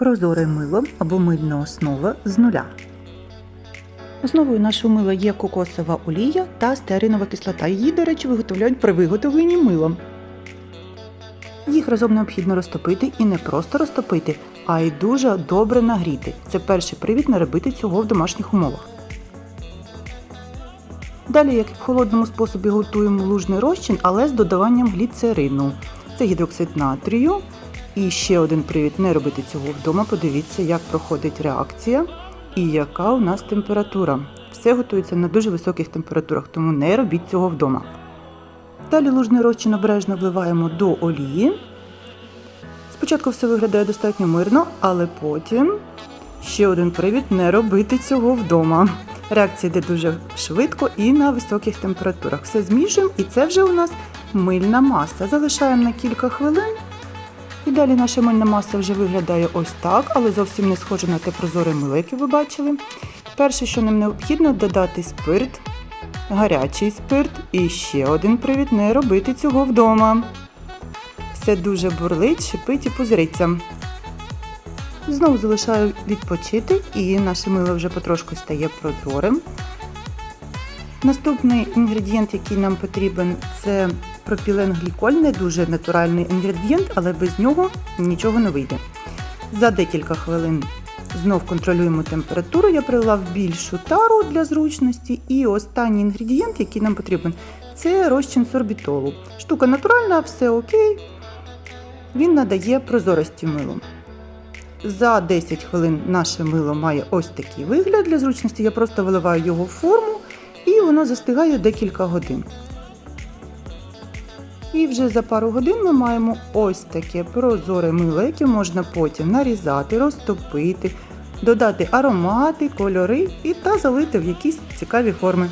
Прозоре мило або мильна основа з нуля. Основою нашого мила є кокосова олія та стеаринова кислота. Її, до речі, виготовляють при виготовленні мила. Їх разом необхідно розтопити і не просто розтопити, а й дуже добре нагріти. Це перший привід не робити цього в домашніх умовах. Далі, як і в холодному способі, готуємо лужний розчин, але з додаванням гліцерину. Це гідроксид натрію. І ще один привід не робити цього вдома. Подивіться, як проходить реакція і яка у нас температура. Все готується на дуже високих температурах, тому не робіть цього вдома. Далі лужний розчин обережно вливаємо до олії. Спочатку все виглядає достатньо мирно, але потім ще один привід не робити цього вдома. Реакція йде дуже швидко і на високих температурах. Все змішуємо, і це вже у нас мильна маса. Залишаємо на кілька хвилин. І далі наша мильна маса вже виглядає ось так, але зовсім не схоже на те прозоре мило, яке ви бачили. Перше, що нам необхідно, додати спирт, гарячий спирт і ще один привід не робити цього вдома. Все дуже бурлить, шипить і пузириться. Знову залишаю відпочити, і наше мило вже потрошку стає прозорим. Наступний інгредієнт, який нам потрібен, це пропіленгліколь, не дуже натуральний інгредієнт, але без нього нічого не вийде. За декілька хвилин знов контролюємо температуру. Я прилила в більшу тару для зручності. І останній інгредієнт, який нам потрібен, це розчин сорбітолу. Штука натуральна, все окей. Він надає прозорості милу. За 10 хвилин наше мило має ось такий вигляд для зручності. Я просто виливаю його в форму і воно застигає декілька годин. І вже за пару годин ми маємо ось таке прозоре мило, яке можна потім нарізати, розтопити, додати аромати, кольори і та залити в якісь цікаві форми.